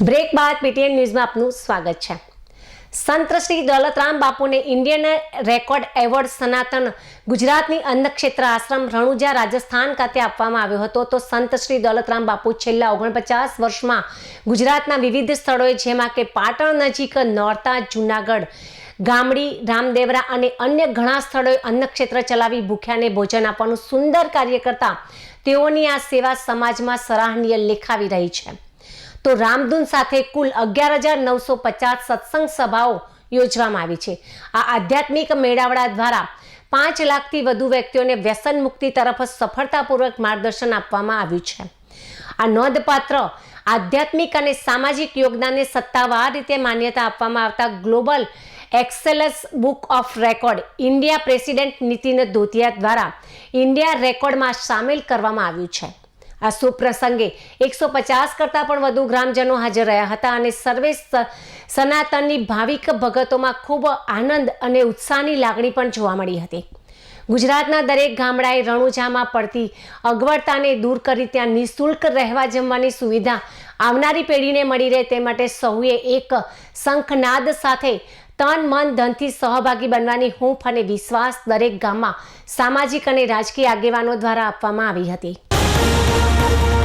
Break બાદ PTN ન્યૂઝમાં આપનું સ્વાગત છે. સંત શ્રી દોલતરામ બાપુને ઇન્ડિયન રેકોર્ડ એવોર્ડ સનાતન ગુજરાતની અન્નક્ષેત્ર આશ્રમ રણુજા રાજસ્થાન ખાતે આપવામાં આવ્યો હતો. તો સંત શ્રી દોલતરામ બાપુ છેલ્લા ઓગણપચાસ વર્ષમાં ગુજરાતના વિવિધ સ્થળોએ, જેમાં કે પાટણ નજીક નોરતા, જુનાગઢ, ગામડી, રામદેવરા અને અન્ય ઘણા સ્થળોએ અન્નક્ષેત્ર ચલાવી ભૂખ્યાને ભોજન આપવાનું સુંદર કાર્ય કરતા તેઓની આ સેવા સમાજમાં સરાહનીય લેખાવી રહી છે. તો રામધૂન સાથે કુલ અગિયાર હજાર નવસો પચાસ સત્સંગ સભાઓ યોજવામાં આવી છે. આ આધ્યાત્મિક મેળાવડા દ્વારા પાંચ લાખથી વધુ વ્યક્તિઓને વ્યસન મુક્તિ તરફ સફળતાપૂર્વક માર્ગદર્શન આપવામાં આવ્યું છે. આ નોંધપાત્ર આધ્યાત્મિક અને સામાજિક યોગદાનને સત્તાવાર રીતે માન્યતા આપવામાં આવતા global excellence book of record India president Nitin Dhotiya દ્વારા ઇન્ડિયા રેકોર્ડમાં સામેલ કરવામાં આવ્યું છે. આ શુભ પ્રસંગે એકસો પચાસ કરતાં પણ વધુ ગ્રામજનો હાજર રહ્યા હતા અને સર્વે સનાતનની ભાવિક ભગતોમાં ખૂબ આનંદ અને ઉત્સાહની લાગણી પણ જોવા મળી હતી. ગુજરાતના દરેક ગામડાએ રણુજામાં પડતી અગવડતાને દૂર કરી ત્યાં નિઃશુલ્ક રહેવા જમવાની સુવિધા આવનારી પેઢીને મળી રહે તે માટે સૌએ એક શંખનાદ સાથે તન, મન, ધનથી સહભાગી બનવાની હૂંફ અને વિશ્વાસ દરેક ગામમાં સામાજિક અને રાજકીય આગેવાનો દ્વારા આપવામાં આવી હતી. Thank you.